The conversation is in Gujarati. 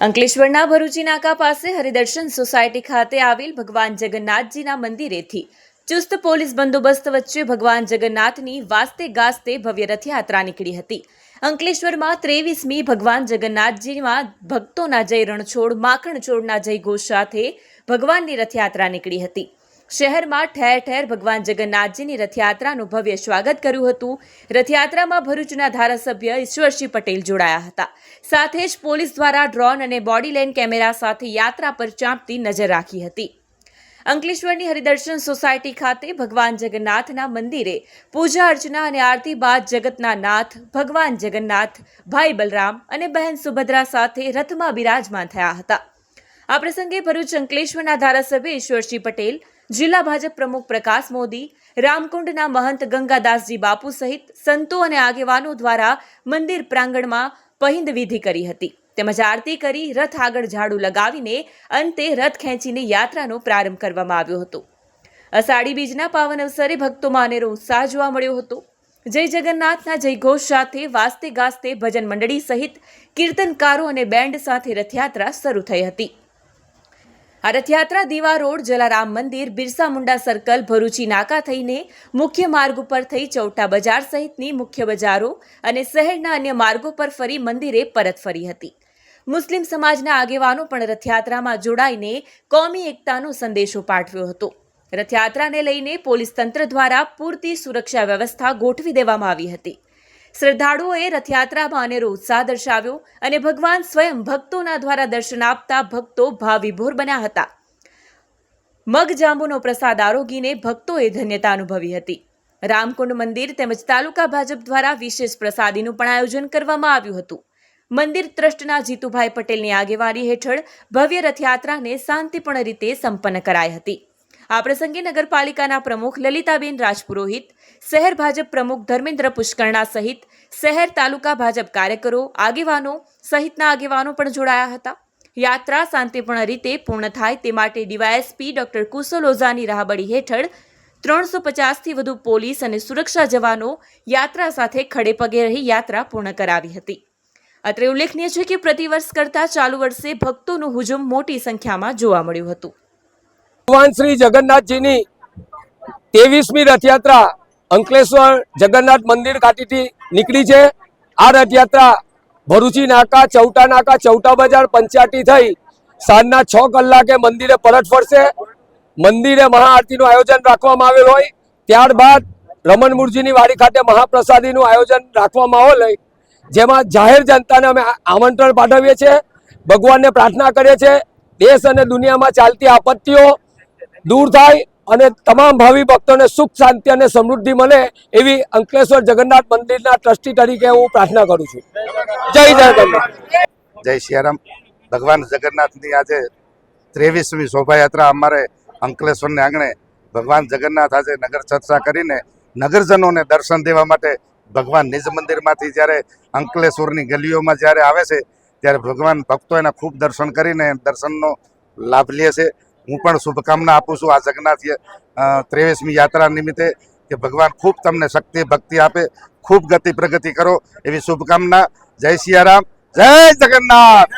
અંકલેશ્વરના ભરૂચી નાકા પાસે હરિદર્શન સોસાયટી ખાતે આવેલ ભગવાન જગન્નાથજીના મંદિરેથી ચુસ્ત પોલીસ બંદોબસ્ત વચ્ચે ભગવાન જગન્નાથની વાસ્તે ગાસ્તે ભવ્ય રથયાત્રા નીકળી હતી. અંકલેશ્વરમાં ત્રેવીસમી ભગવાન જગન્નાથજીમાં ભક્તોના જય રણછોડ માખણ છોડના જય ઘોષ સાથે ભગવાનની રથયાત્રા નીકળી હતી. શહેરમાં ઠેર ઠેર ભગવાન જગન્નાથજીની રથયાત્રાનું ભવ્ય સ્વાગત કર્યું હતું. રથયાત્રામાં ભરૂચના ધારાસભ્ય ઈશ્વરસિંહ પટેલ જોડાયા હતા. સાથે જ પોલીસ દ્વારા ડ્રોન અને બોડી લેન કેમેરા સાથે યાત્રા પર ચાંપતી નજર રાખી હતી. અંકલેશ્વરની હરિદર્શન સોસાયટી ખાતે ભગવાન જગન્નાથના મંદિરે પૂજા અર્ચના અને આરતી બાદ જગતના નાથ, ભગવાન જગન્નાથ, ભાઈ બલરામ અને બહેન સુભદ્રા સાથે રથમાં બિરાજમાન થયા હતા. આ પ્રસંગે ભરૂચ અંકલેશ્વરના ધારાસભ્ય ઈશ્વરસિંહ પટેલ, જિલ્લા ભાજપ પ્રમુખ પ્રકાશ મોદી, રામકુંડના મહંત ગંગાદાસજી બાપુ સહિત સંતો અને આગેવાનો દ્વારા મંદિર પ્રાંગણમાં પહિંદ વિધિ કરી હતી. તેમજ આરતી કરી રથ આગળ ઝાડુ લગાવીને અંતે રથ ખેંચીને યાત્રાનો પ્રારંભ કરવામાં આવ્યો હતો. અષાઢી બીજના પાવન અવસરે ભક્તોમાં અનેરો ઉત્સાહ જોવા મળ્યો હતો. જય જગન્નાથના જયઘોષ સાથે વાસ્તે ગાસ્તે ભજન મંડળી સહિત કીર્તનકારો અને બેન્ડ સાથે રથયાત્રા શરૂ થઈ હતી. આ રથયાત્રા દીવા રોડ, જલારામ મંદિર, બિરસા મુંડા સર્કલ, ભરૂચી નાકા થઈને મુખ્ય માર્ગ ઉપર થઈ ચૌટા બજાર સહિતની મુખ્ય બજારો અને શહેરના અન્ય માર્ગો પર ફરી મંદિરે પરત ફરી હતી. મુસ્લિમ સમાજના આગેવાનો પણ રથયાત્રામાં જોડાઈને કોમી એકતાનો સંદેશો પાઠવ્યો હતો. રથયાત્રાને લઈને પોલીસ તંત્ર દ્વારા પૂરતી સુરક્ષા વ્યવસ્થા ગોઠવી દેવામાં આવી હતી. શ્રદ્ધાળુઓએ રથયાત્રામાં અનેરો ઉત્સાહ દર્શાવ્યો અને ભગવાન સ્વયં ભક્તોના દ્વારા દર્શન આપતા ભક્તો ભાવવિભોર બન્યા હતા. મગ જાંબુનો પ્રસાદ આરોગીને ભક્તોએ ધન્યતા અનુભવી હતી. રામકુંડ મંદિર તેમજ તાલુકા ભાજપ દ્વારા વિશેષ પ્રસાદીનું પણ આયોજન કરવામાં આવ્યું હતું. મંદિર ટ્રસ્ટના જીતુભાઈ પટેલની આગેવાની હેઠળ ભવ્ય રથયાત્રાને શાંતિપૂર્ણ રીતે સંપન્ન કરાઈ હતી. આ પ્રસંગે નગરપાલિકાના પ્રમુખ લલિતાબેન રાજપુરોહિત, શહેર ભાજપ પ્રમુખ ધર્મેન્દ્ર પુષ્કરણા સહિત શહેર તાલુકા ભાજપ કાર્યકરો, આગેવાનો સહિતના આગેવાનો પણ જોડાયા હતા. યાત્રા શાંતિપૂર્ણ રીતે પૂર્ણ થાય તે માટે ડીવાયએસપી ડોક્ટર કુશલ ઓઝાની રાહબડી હેઠળ ત્રણસો પચાસથી વધુ પોલીસ અને સુરક્ષા જવાનો યાત્રા સાથે ખડે પગે રહી યાત્રા પૂર્ણ કરાવી હતી. અત્રે ઉલ્લેખનીય છે કે પ્રતિવર્ષ કરતાં ચાલુ વર્ષે ભક્તોનું હુજુમ મોટી સંખ્યામાં જોવા મળ્યું હતું. ભગવાન શ્રી જગન્નાથજીની ત્રેવીસમી રથયાત્રા અંકલેશ્વર જગન્નાથ મંદિર ખાતેથી નીકળી છે. આ રથયાત્રા ભરૂચી નાકા, ચૌટા નાકા, ચૌટા બજાર પંચાટી થઈ સાંજના છ કલાકે મંદિરે પરત ફરશે. મંદિરે મહાઆરતીનું આયોજન રાખવામાં આવેલ હોય. ત્યારબાદ રમણ મુરજીની વાડી ખાતે મહાપ્રસાદીનું આયોજન રાખવામાં આવેલ હોય. જેમાં જાહેર જનતાને અમે આમંત્રણ પાઠવીએ છીએ. ભગવાનને પ્રાર્થના કરીએ છીએ. દેશ અને દુનિયામાં ચાલતી આપત્તિઓ દૂર થાય અને તમામ ભાવિ ભક્તોને સુખ, શાંતિ અને સમૃદ્ધિ મળે એવી અંકલેશ્વર જગન્નાથ મંદિરના ટ્રસ્ટી તરીકે હું પ્રાર્થના કરું છું. જય જય જય સિયારામ. ભગવાન જગન્નાથની આજે ત્રેવીસમી શોભાયાત્રા અમારે અંકલેશ્વરને આંગણે ભગવાન જગન્નાથ આજે નગર ચર્ચા કરીને નગરજનોને દર્શન દેવા માટે ભગવાન નિજ મંદિરમાંથી જ્યારે અંકલેશ્વરની ગલીઓમાં જ્યારે આવે છે, ત્યારે ભગવાન ભક્તો એના ખૂબ દર્શન કરીને દર્શનનો લાભ લે છે. હું પણ શુભકામના આપું છું. આ જગન્નાથ ત્રેવીસમી યાત્રા નિમિત્તે કે ભગવાન ખૂબ તમને શક્તિ, ભક્તિ આપે, ખૂબ ગતિ પ્રગતિ કરો એવી શુભકામના. જય સિયારામ. જય જગન્નાથ.